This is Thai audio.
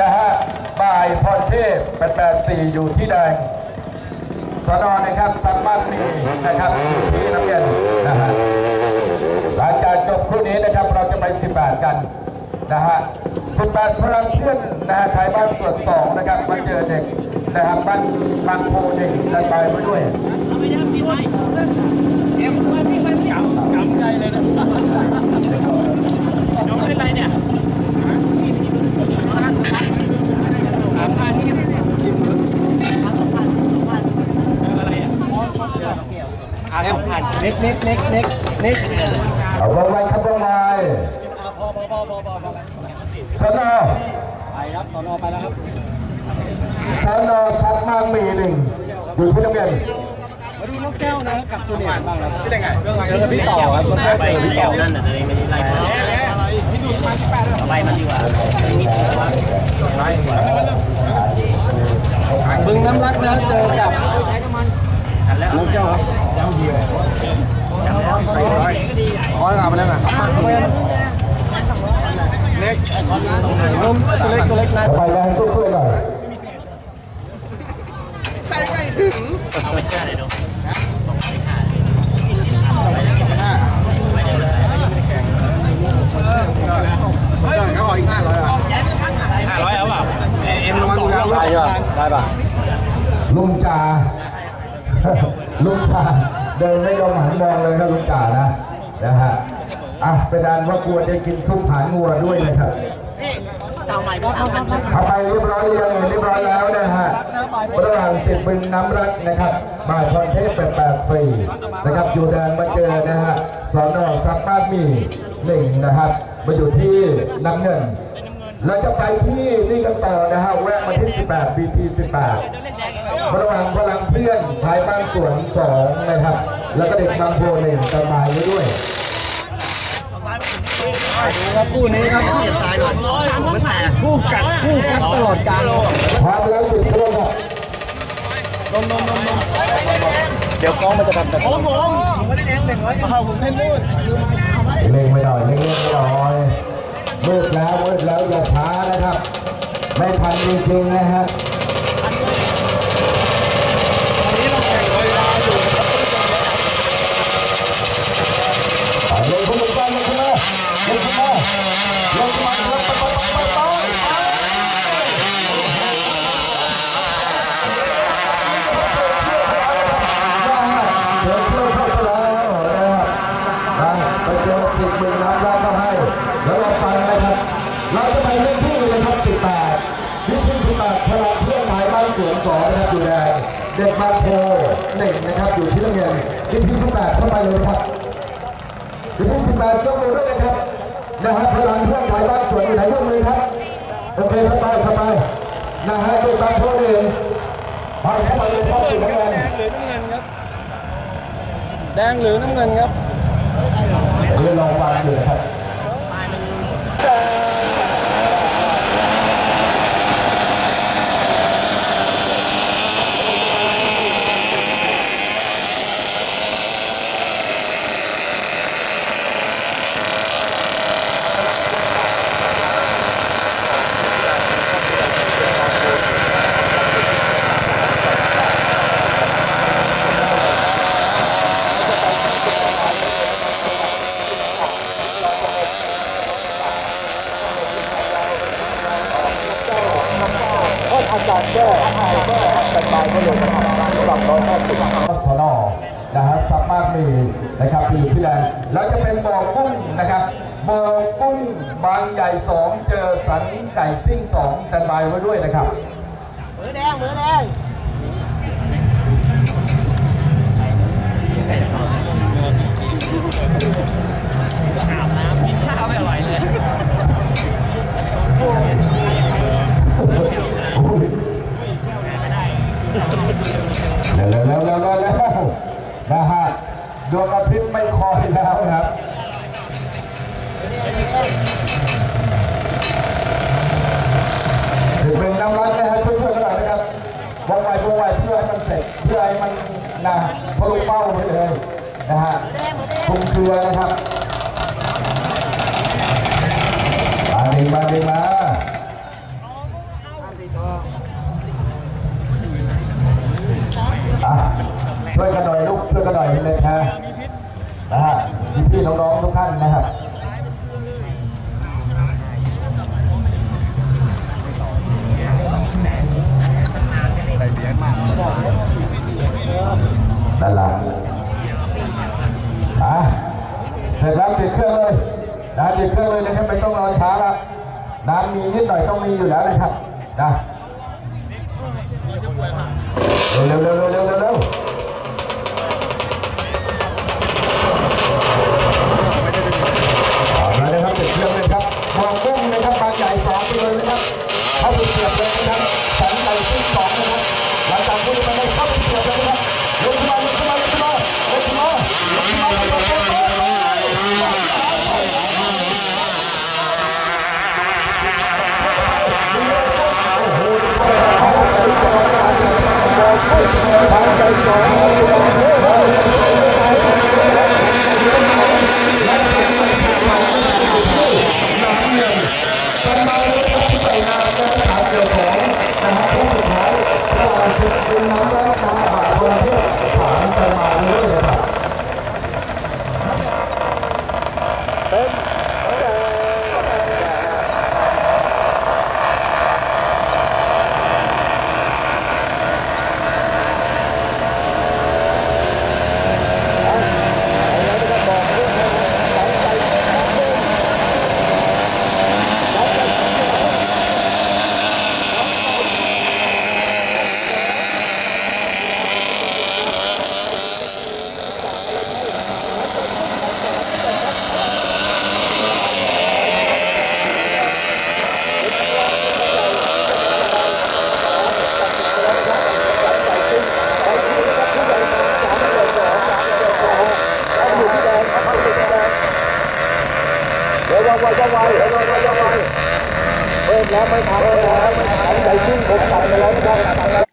นะฮะบ่ายพอเทพ884 อยู่ที่แดงสนนะครับสัมมามีนะครับอยู่ที่น้ำเงินนะฮะหลังจากจบคู่นี้นะครับเราจะไป 18 กันนะฮะ18พลังเพื่อนนะฮะไทยบ้านส่วนสองนะครับมาเจอเด็กนะครับบ้านบางโพหนึ่งกันไปไว้ด้วยกำใจเลยนะน้องเป็นไรเนี่ยอาสองพั น็กเน็กเน็กเน็กเน็กเอาวงไว้ครับวงไว้พอพอพอพอพอพอสนไปครับสนอไปแล้วครับสนสัมมากมีหนึ่งอยู่ที่น้ำเงินมาดูน้องแก้วนะกับจูเนียร์บ้างครับพี่ได้ไงเจองอะไรพี่ต่อครับน้องแก้วเจอพี่ต่อนั่นน่ะตัวเองไม่ได้ไล่มาสิบแปดแล้วไล่มันดีกว่าไล่บึงน้ำรักนะเจอกับ ทันแล้วน้องแล้วครับร้อยงานไปแล้วนะนุ่มตัวเล็กตัวเล็กนะไปแล้วช่วยๆหน่อยเอาไปฆ่าเลยดู ห้าร้อยเอาเปล่า ได้ป่ะได้ป่ะ ลุงจ่า ลุงจ่าเดินไม่ยอมหันมองเลยครับลุงจ่านะนะฮะอะเป็นอันว่ากลัวจะกินซุปผานงัวด้วยนะครับทำไมเรียบร้อยเรียงเรียบร้อยแล้วนะฮะระหว่างสิบบึงน้ำรักนะครับบ่ายพรเทพ884นะครับอยู่แดงมาเจอนะฮะสอนอซับบ้านมีหนึ่งนะครับมาอยู่ที่น้ำเงิน เราจะไปที่นี่กันต่อนะฮะแวะมาที่ 18 BT 18ระหว่างพลังเพื่อนภายบ้านสวนสองนะครับ แล้วก็เด็กบางโพหนึ่งสบายไว้ด้วยดูครับคู่นี้ครับคู่กัดคู่ฟัดตลอดกาลพร้อมแล้วจุดเครื่องครับนมนมนมนมเดี๋ยวกล้องมันจะทำแบบผมผมไม่ได้แดงหนึ่งร้อยเอาผมให้พูดเล่งไม่หน่อยเล่งเล่งไม่หน่อย มืดแล้วมืดแล้วอย่าช้านะครับ ไม่ทันจริงๆนะฮะเอาเลยคุณลุงบ้านเลยคุณแม่เลยคุณแม่เลยคุณแม่เลยไปไปไปไปไปเดินเที่ยวเข้าไปแล้วนะครับนะไป เราจะไปเล่นที่เลยครับ18ที่ที่18พลังเพื่อนไทยบ้านสวนสองนะครับอยู่แดงเด็กบางโพหนึ่งนะครับอยู่ที่น้ำเงินที่ที่18เข้าไปเลยครับที่ที่18ยกมือด้วยนะครับนะฮะพลังเพื่อนไทยบ้านสวนอยู่ไหนยกมือครับโอเคสบายสบายนะฮะเด็กบางโพหนึ่งไปเข้ามาเลยครับอยู่น้ำเงินแดงหรือน้ำเงินครับเดี๋ยวลองฟังดูนะครับ สนนะฮะสา มีนะครับไปอยู่ที่แดนแล้วจะเป็นบ่อกุ้งนะครับบ่อกุ้งบางใหญ่สองเจอสันไก่ซิ่งสองแตนบายไว้ด้วยนะครับมือแดงมือแดง เสร็จเพื่อให้มันนะทะลุเป้าไปเลยนะฮะคุมเครือนะครับมาดึงมาดึงมาช่วยกันหน่อยลูกช่วยกันหน่อยเลยนะนะฮะพี่น้องๆทุกท่านนะครับ anh đi nhất đời Tommy rồi đỡ này thật. Rồi Lêu lêu lêu lêu lêu lêu Rồi, nó đang hấp thịt lưng วไวไวไวไวไวไวเพิ่มแล้วไม่ทันแล้วไม่ทันใจชิ้นผมตัดไปแล้วนะครับ